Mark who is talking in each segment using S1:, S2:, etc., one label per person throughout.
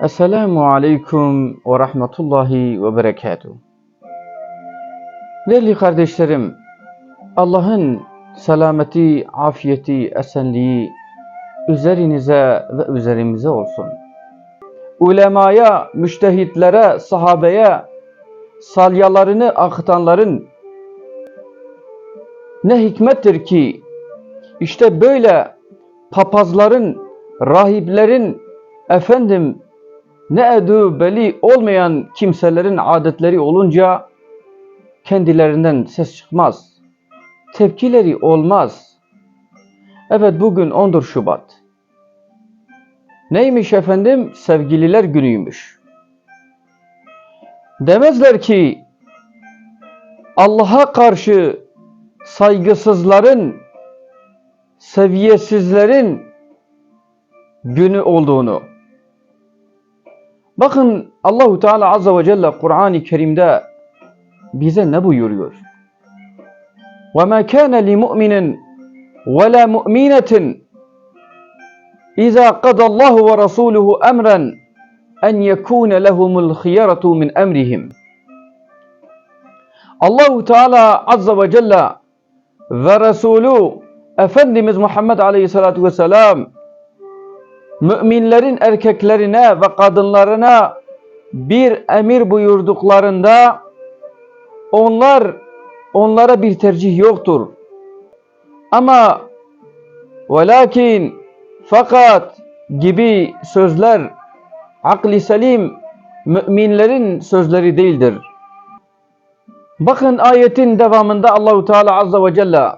S1: Esselamu Aleyküm ve Rahmetullahi ve Berekatuhu. Değerli kardeşlerim, Allah'ın selameti, afiyeti, esenliği üzerinize ve üzerimize olsun. Ulemaya, müştehitlere, sahabeye salyalarını akıtanların ne hikmettir ki işte böyle papazların, rahiplerin, efendim ne edu beli olmayan kimselerin adetleri olunca kendilerinden ses çıkmaz. Tepkileri olmaz. Evet bugün 14 Şubat. Neymiş efendim? Sevgililer günüymüş. Demezler ki Allah'a karşı saygısızların, seviyesizlerin günü olduğunu. Bakın Allahu Teala Azze ve Celle Kur'an-ı Kerim'de bize ne buyuruyor? وَمَا كَانَ لِمُؤْمِنٍ وَلَا مُؤْمِنَةٍ إِذَا قَضَى اللّٰهُ وَرَسُولُهُ أَمْرًا أَنْ يَكُونَ لَهُمُ الْخِيَرَةُ مِنْ أَمْرِهِمْ Allahu Teala Azze ve Celle ve Resulü Efendimiz Muhammed Aleyhisselatü Vesselam müminlerin erkeklerine ve kadınlarına bir emir buyurduklarında onlar onlara bir tercih yoktur. Ama velakin fakat gibi sözler akli selim müminlerin sözleri değildir. Bakın ayetin devamında Allahu Teala Azze ve Celle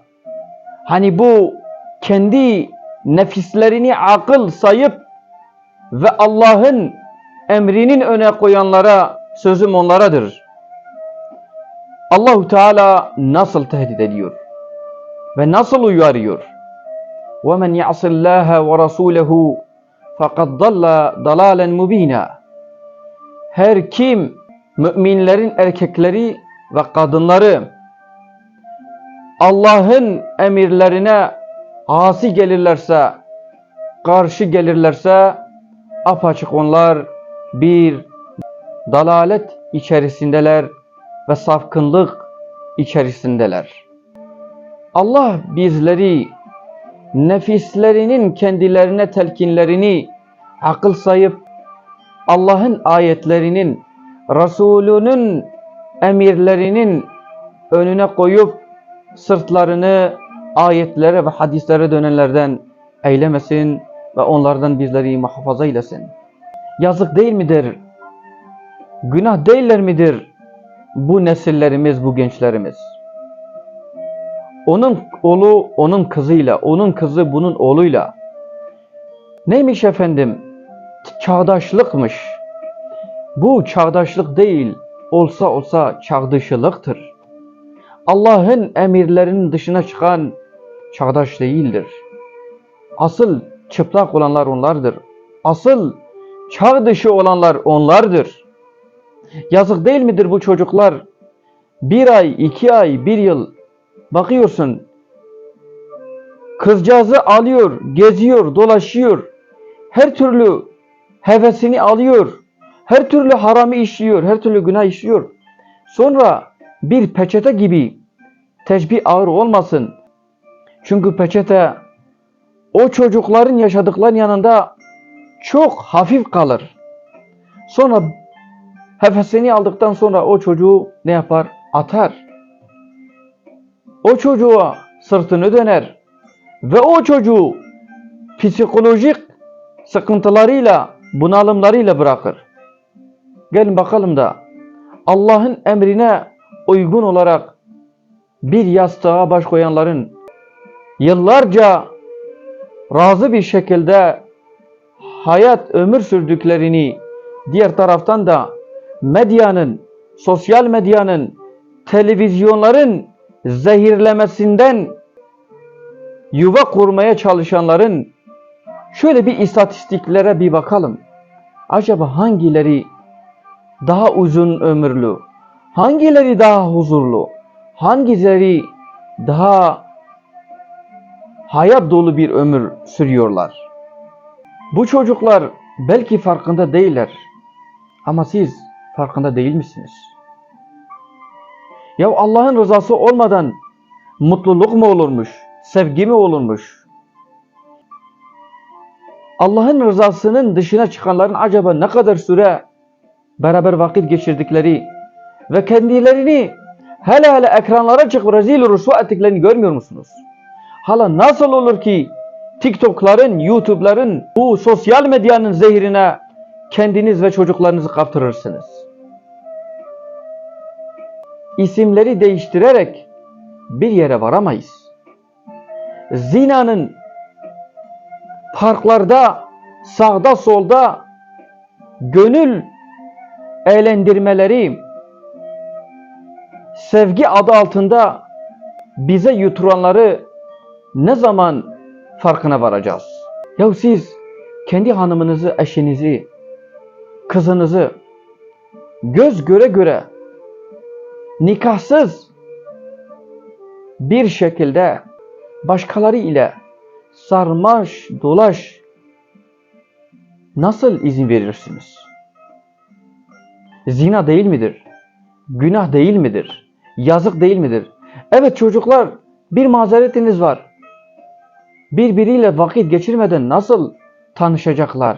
S1: hani bu kendi nefislerini akıl sayıp ve Allah'ın emrinin öne koyanlara sözüm onlaradır. Allahu Teala nasıl tehdit ediyor ve nasıl uyarıyor? وَمَنْ يَعْصِ اللّٰهَ وَرَسُولَهُ فَقَدْ ضَلَّ ضَلَالًا مُب۪ينًا Her kim müminlerin erkekleri ve kadınları Allah'ın emirlerine asi gelirlerse, karşı gelirlerse apaçık onlar bir dalalet içerisindeler ve safkınlık içerisindeler. Allah bizleri nefislerinin kendilerine telkinlerini akıl sayıp Allah'ın ayetlerinin, Resulünün emirlerinin önüne koyup sırtlarını ayetlere ve hadislere dönenlerden eylemesin ve onlardan bizleri muhafaza eylesin. Yazık değil midir? Günah değiller midir bu nesillerimiz, bu gençlerimiz? Onun oğlu onun kızıyla, onun kızı bunun oğluyla. Neymiş efendim? Çağdaşlıkmış. Bu çağdaşlık değil, olsa olsa çağdışılıktır. Allah'ın emirlerinin dışına çıkan çağdaş değildir. Asıl çıplak olanlar onlardır. Asıl çağ dışı olanlar onlardır. Yazık değil midir bu çocuklar? Bir ay, iki ay, bir yıl bakıyorsun. Kızcağızı alıyor, geziyor, dolaşıyor. Her türlü hevesini alıyor. Her türlü haramı işliyor, her türlü günah işliyor. Sonra bir peçete gibi teşbih ağır olmasın. Çünkü peçete o çocukların yaşadıklarının yanında çok hafif kalır. Sonra hefesini aldıktan sonra o çocuğu ne yapar? Atar. O çocuğa sırtını döner. Ve o çocuğu psikolojik sıkıntılarıyla, bunalımlarıyla bırakır. Gelin bakalım da Allah'ın emrine uygun olarak bir yastığa baş koyanların yıllarca razı bir şekilde hayat ömür sürdüklerini diğer taraftan da medyanın, sosyal medyanın, televizyonların zehirlemesinden yuva kurmaya çalışanların şöyle bir istatistiklere bir bakalım. Acaba hangileri daha uzun ömürlü, hangileri daha huzurlu, hangileri daha hayat dolu bir ömür sürüyorlar? Bu çocuklar belki farkında değiller. Ama siz farkında değil misiniz? Ya Allah'ın rızası olmadan mutluluk mu olurmuş? Sevgi mi olurmuş? Allah'ın rızasının dışına çıkanların acaba ne kadar süre beraber vakit geçirdikleri ve kendilerini hele hele ekranlara çıkıp rezil rüsva ettiklerini görmüyor musunuz? Hala nasıl olur ki TikTok'ların, YouTube'ların, bu sosyal medyanın zehrine kendiniz ve çocuklarınızı kaptırırsınız? İsimleri değiştirerek bir yere varamayız. Zinanın parklarda, sağda solda gönül eğlendirmeleri sevgi adı altında bize yuturanları ne zaman farkına varacağız? Ya siz kendi hanımınızı, eşinizi, kızınızı göz göre göre nikahsız bir şekilde başkaları ile sarmaş dolaş nasıl izin verirsiniz? Zina değil midir? Günah değil midir? Yazık değil midir? Evet çocuklar bir mazeretiniz var. Birbiriyle vakit geçirmeden nasıl tanışacaklar?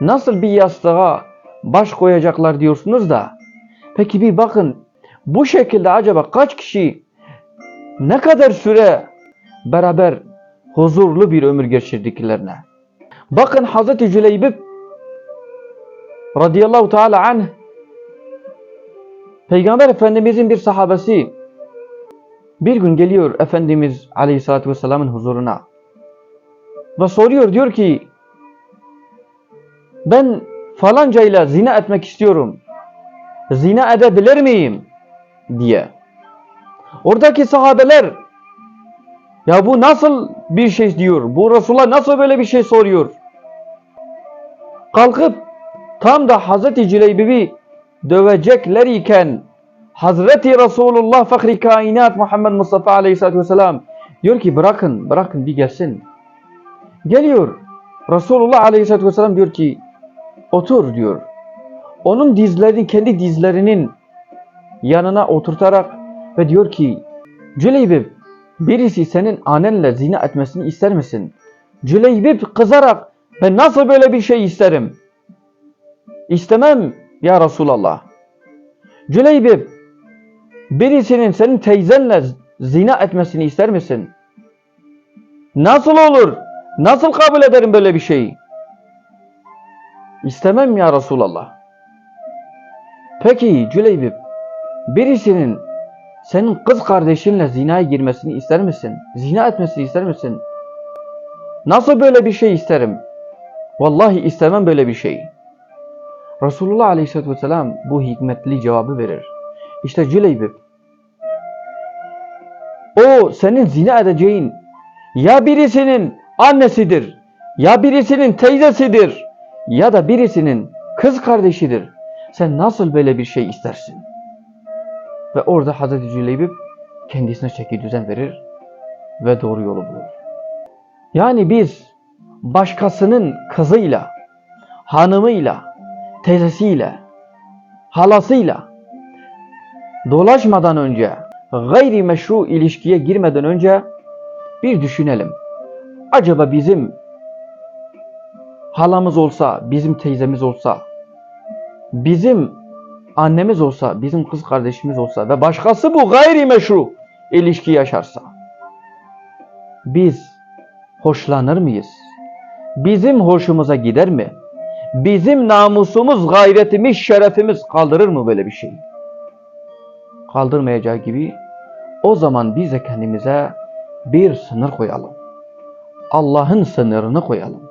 S1: Nasıl bir yastığa baş koyacaklar diyorsunuz da. Peki bir bakın bu şekilde acaba kaç kişi ne kadar süre beraber huzurlu bir ömür geçirdiklerine. Bakın Hazreti Cüleybib radıyallahu teala anh Peygamber Efendimizin bir sahabesi bir gün geliyor Efendimiz Aleyhisselatü Vesselam'ın huzuruna ve soruyor diyor ki ben falanca ile zina etmek istiyorum. Zina edebilir miyim? diye. Oradaki sahabeler ya bu nasıl bir şey diyor? Bu Resulullah nasıl böyle bir şey soruyor? Kalkıp tam da Hazreti Cüleybibi dövecekler iken Hazreti Resulullah Fahri Kainat Muhammed Mustafa Aleyhisselatü Vesselam diyor ki bırakın bırakın bir gelsin. Geliyor. Resulullah Aleyhisselatü Vesselam diyor ki otur diyor. Onun dizlerini kendi dizlerinin yanına oturtarak ve diyor ki Cüleybib birisi senin annenle zina etmesini ister misin? Cüleybib kızarak ben nasıl böyle bir şey isterim? İstemem ya Resulallah. Cüleybib birisinin senin teyzenle zina etmesini ister misin? Nasıl olur? Nasıl kabul ederim böyle bir şeyi? İstemem ya Resulallah. Peki Cüleybib birisinin senin kız kardeşinle zinaya girmesini ister misin? Zina etmesini ister misin? Nasıl böyle bir şey isterim? Vallahi istemem böyle bir şey. Resulullah Aleyhisselatü Vesselam bu hikmetli cevabı verir. İşte Cüleybib. O senin zina edeceğin ya birisinin annesidir, ya birisinin teyzesidir, ya da birisinin kız kardeşidir. Sen nasıl böyle bir şey istersin? Ve orada Hazreti Cüleybib kendisine çeki düzen verir ve doğru yolu bulur. Yani biz başkasının kızıyla, hanımıyla, teyzesiyle, halasıyla dolaşmadan önce, gayri meşru ilişkiye girmeden önce bir düşünelim. Acaba bizim halamız olsa, bizim teyzemiz olsa, bizim annemiz olsa, bizim kız kardeşimiz olsa ve başkası bu gayri meşru ilişki yaşarsa biz hoşlanır mıyız? Bizim hoşumuza gider mi? Bizim namusumuz, gayretimiz, şerefimiz kaldırır mı böyle bir şey? Kaldırmayacağı gibi o zaman biz de kendimize bir sınır koyalım. Allah'ın sınırını koyalım.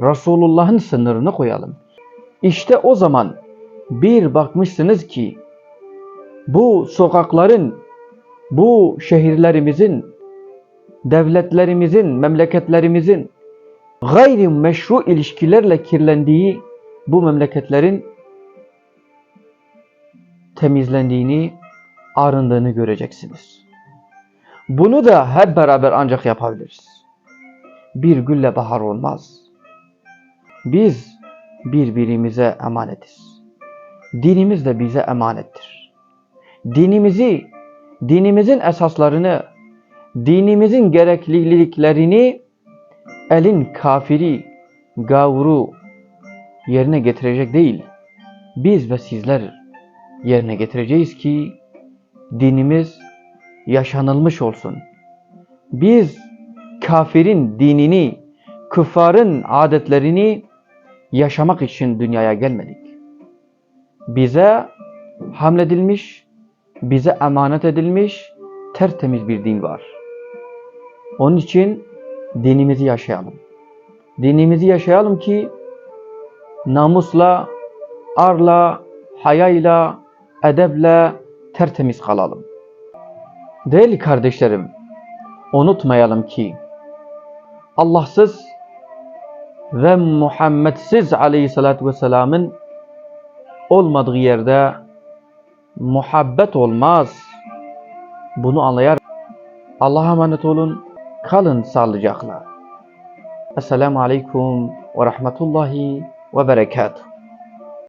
S1: Resulullah'ın sınırını koyalım. İşte o zaman bir bakmışsınız ki bu sokakların, bu şehirlerimizin, devletlerimizin, memleketlerimizin gayri meşru ilişkilerle kirlendiği bu memleketlerin temizlendiğini, arındığını göreceksiniz. Bunu da hep beraber ancak yapabiliriz. Bir gülle bahar olmaz. Biz birbirimize emanetiz. Dinimiz de bize emanettir. Dinimizi, dinimizin esaslarını, dinimizin gerekliliklerini elin kafiri, gavuru yerine getirecek değil. Biz ve sizler yerine getireceğiz ki dinimiz yaşanılmış olsun. Biz kafirin dinini, küffarın adetlerini yaşamak için dünyaya gelmedik. Bize hamledilmiş, bize emanet edilmiş tertemiz bir din var. Onun için dinimizi yaşayalım. Dinimizi yaşayalım ki namusla, arla, hayayla, edeble tertemiz kalalım. Değerli kardeşlerim, unutmayalım ki Allahsız ve Muhammedsiz aleyhissalatü vesselamın olmadığı yerde muhabbet olmaz. Bunu anlayar. Allah'a emanet olun. Kalın sağlıcakla. Esselamu Aleyküm ve Rahmetullahi ve Berekatuhu.